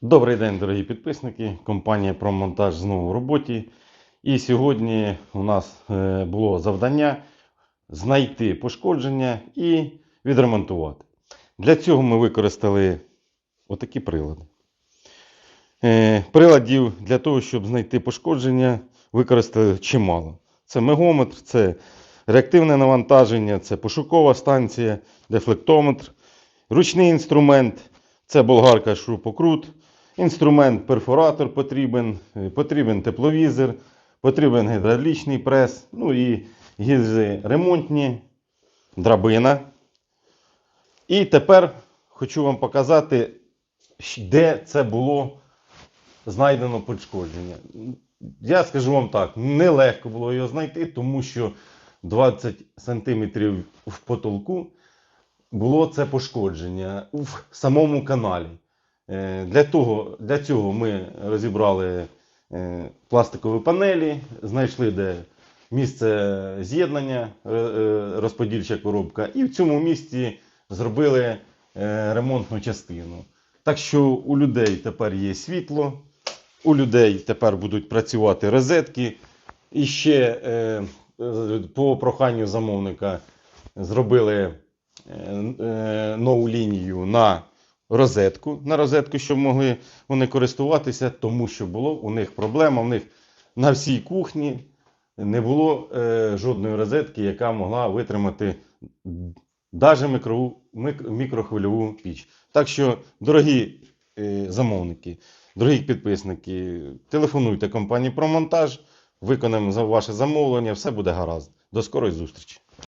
Добрий день, дорогі підписники. Компанія «Промонтаж» знову в роботі. І сьогодні у нас е, було завдання знайти пошкодження і відремонтувати. Для цього ми використали отакі прилади. Е, Приладів для того, щоб знайти пошкодження, використали чимало. Це мегометр, це реактивне навантаження, це пошукова станція, дефлектометр, ручний інструмент, це болгарка шурупокрут, інструмент перфоратор потрібен, е, потрібен тепловізор, потрібен гідравлічний прес, ну і гільзи ремонтні, драбина. І тепер хочу вам показати, де це було знайдено пошкодження. Я скажу вам так, нелегко було його знайти, тому що 20 см в потолку було це пошкодження в самому каналі. Е, Для, того, для цього ми розібрали е, пластикові панелі, знайшли де місце з'єднання, е, розподільча коробка, і в цьому місці зробили ремонтну частину. Так що у людей тепер є світло, у людей тепер будуть працювати розетки. І ще по проханню замовника зробили нову лінію на розетку, на розетку, щоб могли вони користуватися, тому що було у них проблема. У них на всій кухні не було е, жодної розетки, яка могла витримати навіть мікро, мікрохвильову піч. Так що, дорогі е, замовники, дорогі підписники, телефонуйте компанії про монтаж, виконаємо ваше замовлення, все буде гаразд. До скорої зустрічі!